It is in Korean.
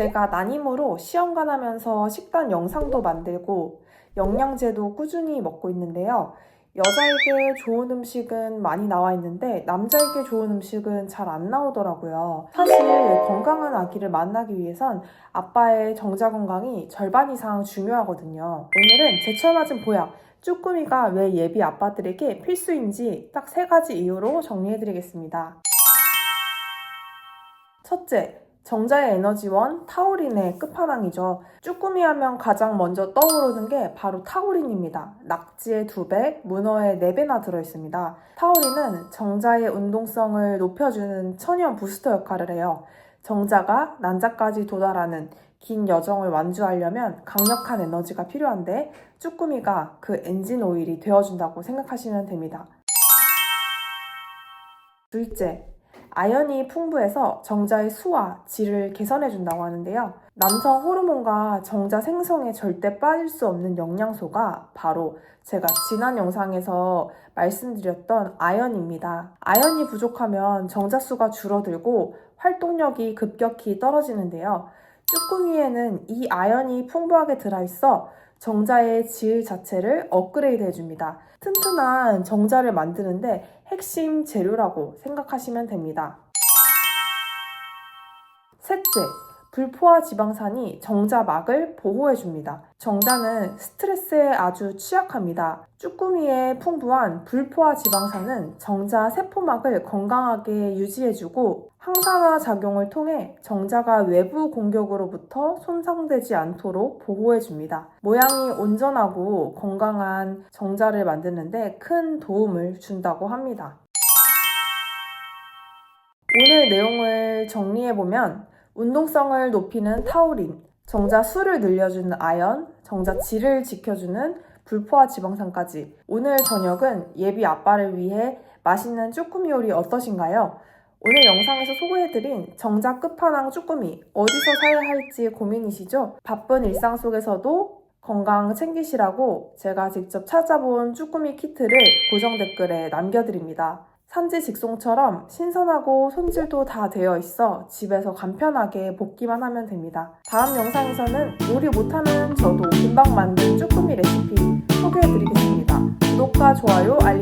제가 난임으로 시험관 하면서 식단 영상도 만들고 영양제도 꾸준히 먹고 있는데요. 여자에게 좋은 음식은 많이 나와 있는데 남자에게 좋은 음식은 잘 안 나오더라고요. 사실 건강한 아기를 만나기 위해선 아빠의 정자 건강이 절반 이상 중요하거든요. 오늘은 제철 맞은 보약 쭈꾸미가 왜 예비 아빠들에게 필수인지 딱 세 가지 이유로 정리해드리겠습니다. 첫째, 정자의 에너지원 타우린의 끝판왕이죠. 쭈꾸미 하면 가장 먼저 떠오르는 게 바로 타우린입니다. 낙지의 2배, 문어의 4배나 들어있습니다. 타우린은 정자의 운동성을 높여주는 천연 부스터 역할을 해요. 정자가 난자까지 도달하는 긴 여정을 완주하려면 강력한 에너지가 필요한데 쭈꾸미가 그 엔진 오일이 되어준다고 생각하시면 됩니다. 둘째, 아연이 풍부해서 정자의 수와 질을 개선해준다고 하는데요. 남성 호르몬과 정자 생성에 절대 빠질 수 없는 영양소가 바로 제가 지난 영상에서 말씀드렸던 아연입니다. 아연이 부족하면 정자수가 줄어들고 활동력이 급격히 떨어지는데요. 쭈꾸미에는 이 아연이 풍부하게 들어있어 정자의 질 자체를 업그레이드 해줍니다. 튼튼한 정자를 만드는데 핵심 재료라고 생각하시면 됩니다. 셋째, 불포화 지방산이 정자막을 보호해줍니다. 정자는 스트레스에 아주 취약합니다. 쭈꾸미의 풍부한 불포화 지방산은 정자 세포막을 건강하게 유지해주고 항산화 작용을 통해 정자가 외부 공격으로부터 손상되지 않도록 보호해줍니다. 모양이 온전하고 건강한 정자를 만드는데 큰 도움을 준다고 합니다. 오늘 내용을 정리해보면 운동성을 높이는 타우린, 정자 수를 늘려주는 아연, 정자 질을 지켜주는 불포화 지방산까지 오늘 저녁은 예비 아빠를 위해 맛있는 쭈꾸미 요리 어떠신가요? 오늘 영상에서 소개해드린 정자 끝판왕 쭈꾸미 어디서 사야 할지 고민이시죠? 바쁜 일상 속에서도 건강 챙기시라고 제가 직접 찾아본 쭈꾸미 키트를 고정 댓글에 남겨드립니다. 산지 직송처럼 신선하고 손질도 다 되어 있어 집에서 간편하게 볶기만 하면 됩니다. 다음 영상에서는 요리 못하는 저도 금방 만든 쭈꾸미 레시피 소개해드리겠습니다. 구독과 좋아요, 알림